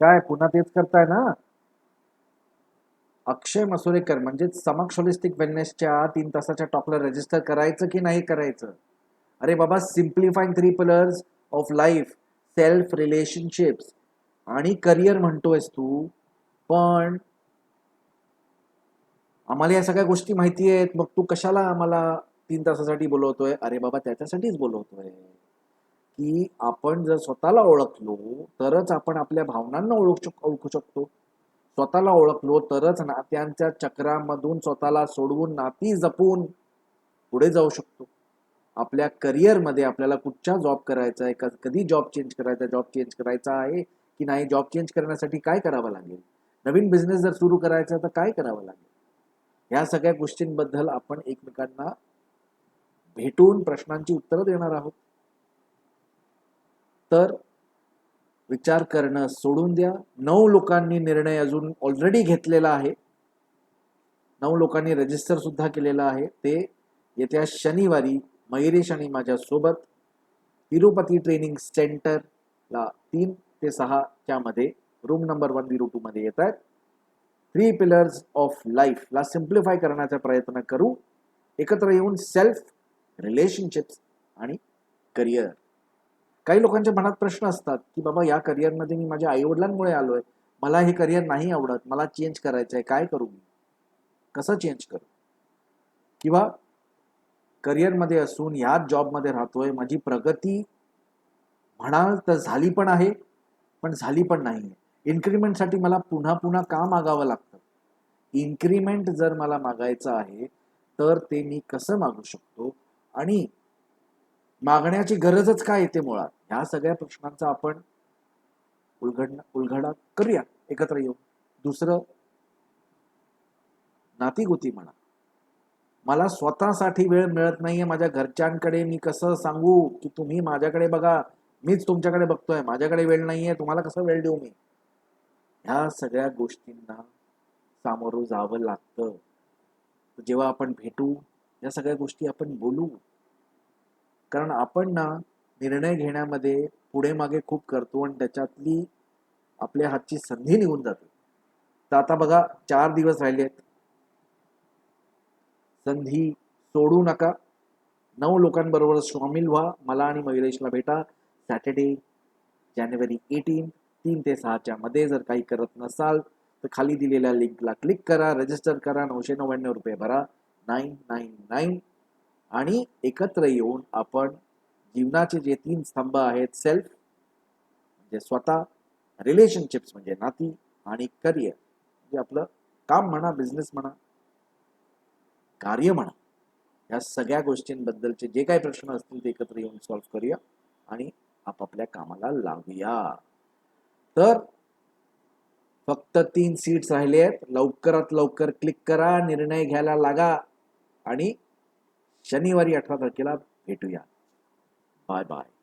काय पुन्हा तेच करताय ना? अक्षय मसुरेकर म्हणजे समक्ष होलिस्टिक वेलनेसच्या तीन तासाच्या टॉकला रजिस्टर करायचं की नाही करायचं? अरे बाबा simplifying three pillars of life self relationships आणि करिअर म्हणतोयस तू. पण आम्हाला या सगळ्या गोष्टी माहिती आहेत. मग तू कशाला आम्हाला तीन तासासाठी बोलवतोय? अरे बाबा त्याच्यासाठीच बोलवतोय. की आपण जर स्वतःला ओळखलो तरच आपण आपल्या भावनांना ओळख शक- ओळखू शकतो. स्वतःला ओळखलो तरच नात्यांच्या चक्रामधून स्वतःला सोडवून नाती जपून पुढे जाऊ शकतो. आपल्या करिअरमध्ये आपल्याला कुठच्या जॉब करायचा आहे कधी जॉब चेंज करायचा जॉब चेंज करायचा आहे की नाही जॉब चेंज करण्यासाठी काय करावं लागेल? नवीन बिझनेस जर सुरू करायचा तर काय करावं लागेल? ह्या सगळ्या गोष्टींबद्दल आपण एकमेकांना भेटून प्रश्नांची उत्तरं देणार आहोत. तर विचार करणं सोडून द्या. नऊ लोकांनी निर्णय अजून ऑलरेडी घेतलेला आहे. नऊ लोकांनी रजिस्टर सुद्धा केलेला आहे. ते येत्या शनिवारी मयुरेश आणि माझ्यासोबत तिरुपती ट्रेनिंग सेंटरला तीन ते सहाच्या मध्ये room number one zero two मध्ये येत आहेत. थ्री पिलर्स ऑफ लाईफला सिम्प्लिफाय करण्याचा प्रयत्न करू. एकत्र येऊन सेल्फ रिलेशनशिप्स आणि करिअर काही लोकांच्या मनात प्रश्न असतात की बाबा या करिअरमध्ये मी माझ्या आईवडिलांमुळे आलोय. मला हे करिअर नाही आवडत. मला चेंज करायचं आहे काय करू मी? कसं चेंज करू? किंवा करिअरमध्ये असून ह्याच जॉबमध्ये राहतोय. माझी प्रगती म्हणाल तर झाली पण आहे पण झाली पण नाही आहे. इन्क्रीमेंटसाठी मला पुन्हा पुन्हा का मागावं लागतं? इन्क्रीमेंट जर मला मागायचं आहे तर ते मी कसं मागू शकतो? आणि मागण्याची गरजच काय येते मुळात? ह्या सगळ्या प्रश्नांचा आपण उलगडणं उलगडा करूया एकत्र येऊन. दुसरं नातीगुती म्हणा. मला स्वतःसाठी वेळ मिळत नाहीये माझ्या घरच्यांकडे मी कसं सांगू? की तुम्ही माझ्याकडे बघा. मीच तुमच्याकडे बघतोय. माझ्याकडे वेळ नाहीये तुम्हाला कसं वेळ देऊ मी? ह्या सगळ्या गोष्टींना सामोरं जावं लागतं. जेव्हा आपण भेटू या सगळ्या गोष्टी आपण बोलू. कारण आपण ना निर्णय घेण्यामध्ये पुढे मागे खूप करतो आणि त्याच्यातली आपल्या हातची संधी निघून जाते. तर आता बघा चार दिवस राहिले आहेत. संधी सोडू नका. नऊ लोकांबरोबर सामील व्हा. मला आणि मयुरेशला भेटा. सॅटर्डे जानेवारी एटीन तीन ते सहाच्या मध्ये जर काही करत नसाल तर खाली दिलेल्या लिंकला क्लिक करा रजिस्टर करा नऊशे नव्याण्णव रुपये भरा. नाईन नाईन नाईन आणि एकत्र येऊन आपण जीवनाचे जे तीन स्तंभ आहेत सेल्फ म्हणजे स्वतः रिलेशनशिप्स म्हणजे नाती आणि करिअर म्हणजे आपलं काम म्हणा बिझनेस म्हणा कार्य म्हणा या सगळ्या गोष्टींबद्दलचे जे काही प्रश्न असतील ते एकत्र येऊन सॉल्व्ह करूया आणि आपापल्या कामाला लागूया तर फक्त तीन सीट्स राहिले आहेत. लवकरात लवकर क्लिक करा निर्णय घ्यायला लागा आणि शनिवारी अठरा तारखेला भेटूया. Bye bye.